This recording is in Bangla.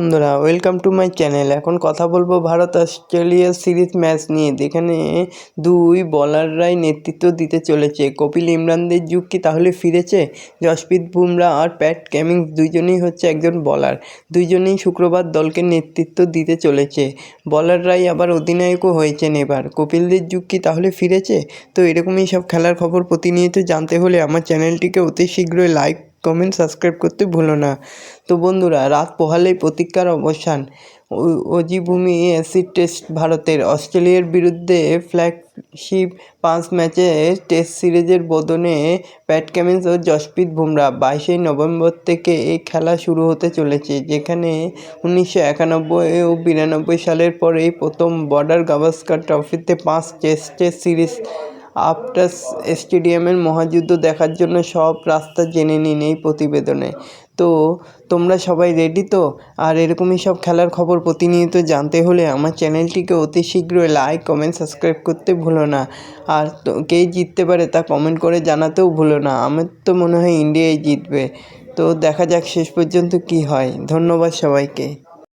বন্ধুরা ওয়েলকাম টু মাই চ্যানেল এখন কথা বলব ভারত অস্ট্রেলিয়া সিরিজ ম্যাচ নিয়ে। যেখানে দুই বলাররাই নেতৃত্ব দিতে চলেছে। কপিল ইমরানদের যুগ কি তাহলে ফিরেছে? জসপ্রীত বুমরা আর প্যাট ক্যামিংস দুইজনেই হচ্ছে একজন বলার দুইজনেই শুক্রবার দলকে নেতৃত্ব দিতে চলেছে। বলাররাই আবার অধিনায়কও হয়েছেন এবার। কপিলদের যুগ কি তাহলে ফিরেছে? তো এরকমই সব খেলার খবর প্রতিনিয়ত জানতে হলে আমার চ্যানেলটিকে অতি শীঘ্রই লাইক কমেন্ট সাবস্ক্রাইব করতে ভুলো না। তো বন্ধুরা, রাত পোহালেই প্রতীক্ষার অবসান। অজিভূমি অ্যাসিড টেস্ট ভারতের অস্ট্রেলিয়ার বিরুদ্ধে ফ্ল্যাগশিপ পাঁচ ম্যাচে টেস্ট সিরিজের বদনে প্যাট কামিন্স ও জসপ্রীত বুমরা বাইশে নভেম্বর থেকে এই খেলা শুরু হতে চলেছে, যেখানে উনিশশো একানব্বই ও বিরানব্বই সালের পর এই প্রথম বর্ডার গাভাস্কার ট্রফিতে পাঁচ টেস্টের সিরিজ আফটার স্টেডিয়ামের মহাযুদ্ধ দেখার জন্য সব রাস্তা জেনে নিন এই প্রতিবেদনে। তো, তোমরা সবাই রেডি তো? আর এরকমই সব খেলার খবর প্রতিনিয়ত জানতে হলে আমার চ্যানেলটিকে অতি শীঘ্রই লাইক কমেন্ট সাবস্ক্রাইব করতে ভুলো না। আর কে জিততে পারে তা কমেন্ট করে জানাতেও ভুলো না। আমার তো মনে হয় ইন্ডিয়াই জিতবে। তো দেখা যাক শেষ পর্যন্ত কি হয়। ধন্যবাদ সবাইকে।